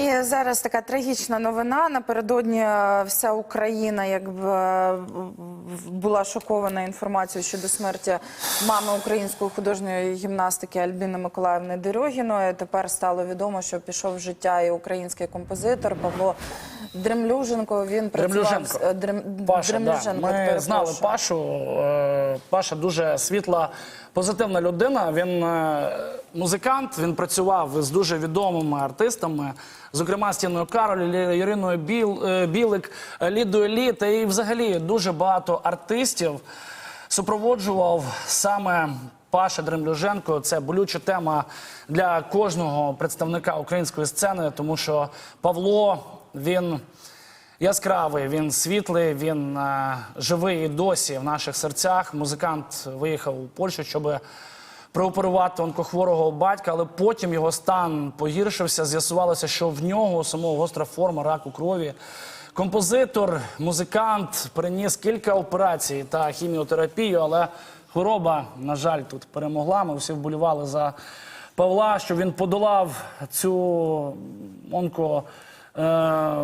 І зараз така трагічна новина. Напередодні е, вся Україна якби е, була шокована інформацією щодо смерті мами української художньої гімнастики Альбіни Миколаївни Дерьогіної. Тепер стало відомо, що пішов в життя і український композитор Павло Дремлюженко. Він працював з- Дремлюженко. е, Дрем... Паша, Дремлюженко. Ми перепрошую. знали Пашу. Е, Паша дуже світла, позитивна людина. Він е, музикант, він працював з дуже відомими артистами, зокрема з Тіною Кароль, Лі- Іриною Біл, е, Білик, е, Лідою Лі та і взагалі дуже багато артистів супроводжував саме Паша Дремлюженко. Це болюча тема для кожного представника української сцени, тому що Павло він яскравий, він світлий, він е, живий і досі в наших серцях. Музикант виїхав у Польщу, щоб прооперувати онкохворого батька, але потім його стан погіршився. З'ясувалося, що в нього самого гостра форма раку крові. Композитор, музикант переніс кілька операцій та хіміотерапію, але хвороба, на жаль, тут перемогла. Ми всі вболівали за Павла, що він подолав цю онко. Е,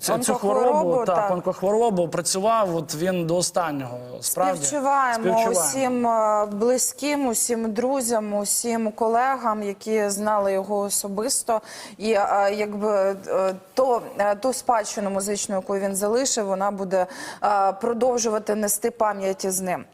Цю, цю хворобу, Онкохворобу, так, так. онкохворобу працював. От він до останнього справді Співчуваємо усім е, близьким, усім друзям, усім колегам, які знали його особисто, і е, якби то ту спадщину музичну, яку він залишив, вона буде продовжувати нести пам'яті з ним.